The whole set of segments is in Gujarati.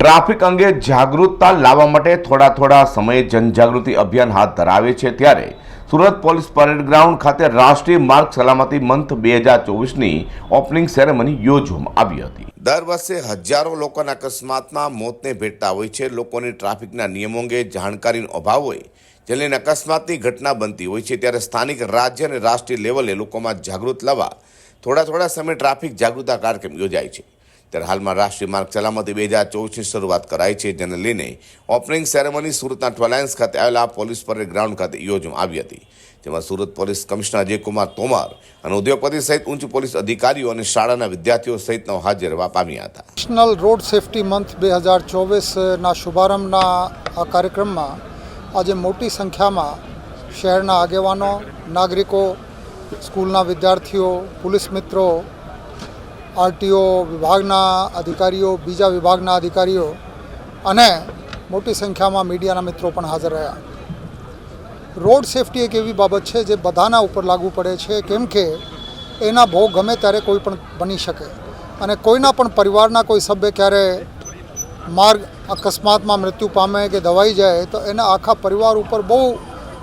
ટ્રાફિક અંગે જાગૃતતા લાવવા માટે થોડા થોડા સમયે જનજાગૃતિ અભિયાન હાથ ધરાવે છે ત્યારે સુરત પોલીસ પરેડ ગ્રાઉન્ડ ખાતે રાષ્ટ્રીય માર્ગ સલામતી મંથ બે હજાર ચોવીસની ઓપનિંગ સેરેમની યોજવામાં આવી હતી. દર વર્ષે હજારો લોકોના અકસ્માતમાં મોતને ભેટતા હોય છે. લોકોની ટ્રાફિકના નિયમો અંગે જાણકારીનો અભાવ હોય, જેને અકસ્માતની ઘટના બનતી હોય છે. ત્યારે સ્થાનિક રાજ્ય અને રાષ્ટ્રીય લેવલે લોકોમાં જાગૃત લાવવા થોડા થોડા સમય ટ્રાફિક જાગૃતતા કાર્યક્રમ યોજાય છે. ત્યારે હાલમાં રાષ્ટ્રીય માર્ગ સલામતી બે હજાર ચોવીસની શરૂઆત કરાઈ છે, જેને લઈને ઓપનિંગ સેરેમની સુરતના ટ્વેલાયન્સ ખાતે આવેલા પોલીસ પરેડ ગ્રાઉન્ડ ખાતે યોજવામાં આવી હતી. જેમાં સુરત પોલીસ કમિશનર અજયકુમાર તોમર અને ઉદ્યોગપતિ સહિત ઉચ્ચ પોલીસ અધિકારીઓ અને શાળાના વિદ્યાર્થીઓ સહિતનો હાજર પામ્યા હતા. નેશનલ રોડ સેફટી મંથ બે હજાર ચોવીસના શુભારંભના આ કાર્યક્રમમાં આજે મોટી સંખ્યામાં શહેરના આગેવાનો, નાગરિકો, સ્કૂલના વિદ્યાર્થીઓ, પોલીસ મિત્રો આરટીઓ વિભાગના અધિકારીઓ, બીજા વિભાગના અધિકારીઓ અને મોટી સંખ્યામાં મીડિયાના મિત્રો પણ હાજર રહ્યા. રોડ સેફટી એક એવી બાબત છે જે બધાના ઉપર લાગુ પડે છે કેમ કે એના ભોગ ગમે ત્યારે કોઈ પણ બની શકે અને કોઈના પણ પરિવારના કોઈ સભ્ય ક્યારે માર્ગ અકસ્માતમાં મૃત્યુ પામે કે દવાઈ જાય તો એના આખા પરિવાર ઉપર બહુ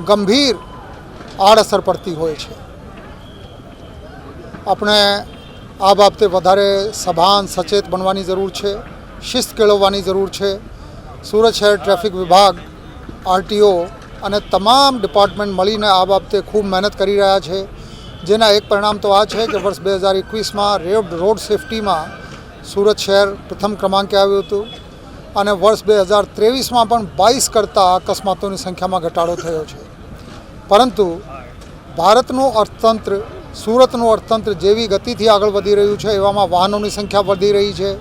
ગંભીર આડઅસર પડતી હોય છે. આપણે આ બાબતે વધારે સભાન, સચેત બનવાની જરૂર છે, શિસ્ત કેળવવાની જરૂર છે. સુરત શહેર ટ્રાફિક વિભાગ, આરટીઓ અને તમામ ડિપાર્ટમેન્ટ મળીને આ બાબતે ખૂબ મહેનત કરી રહ્યા છે. જેના એક પરિણામ તો આ છે કે વર્ષ બે હજાર એકવીસમાં રેડ રોડ સેફટીમાં સુરત શહેર પ્રથમ ક્રમાંકે આવ્યું હતું અને વર્ષ બે હજાર ત્રેવીસમાં પણ બાવીસ કરતાં અકસ્માતોની સંખ્યામાં ઘટાડો થયો છે. પરંતુ ભારતનું અર્થતંત્ર સુરતનું અર્થતંત્ર જેવી ગતિથી આગળ વધી રહ્યું છે, એવામાં વાહનોની સંખ્યા વધી રહી છે,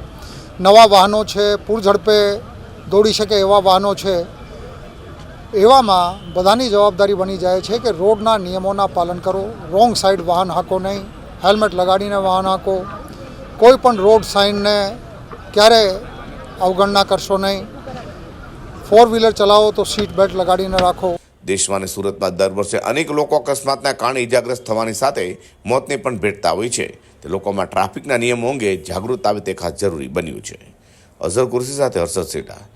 નવા વાહનો છે, પૂર ઝડપે દોડી શકે એવા વાહનો છે. એવામાં બધાની જવાબદારી બની જાય છે કે રોડના નિયમોના પાલન કરો, રોંગ સાઈડ વાહન હાંકો નહીં, હેલ્મેટ લગાડીને વાહન હાંકો, કોઈ પણ રોડ સાઇનને ક્યારે અવગણના કરશો નહીં. ફોર વ્હીલર ચલાવો તો સીટ બેલ્ટ લગાડીને રાખો. દેશમાં અને સુરતમાં દર વર્ષે અનેક લોકો અકસ્માતના કારણે ઇજાગ્રસ્ત થવાની સાથે મોતને પણ ભેટતા હોય છે. તે લોકોમાં ટ્રાફિકના નિયમો અંગે જાગૃત આવે તે ખાસ જરૂરી બન્યું છે. અઝર કુર્સી સાથે હર્ષદ સેટા.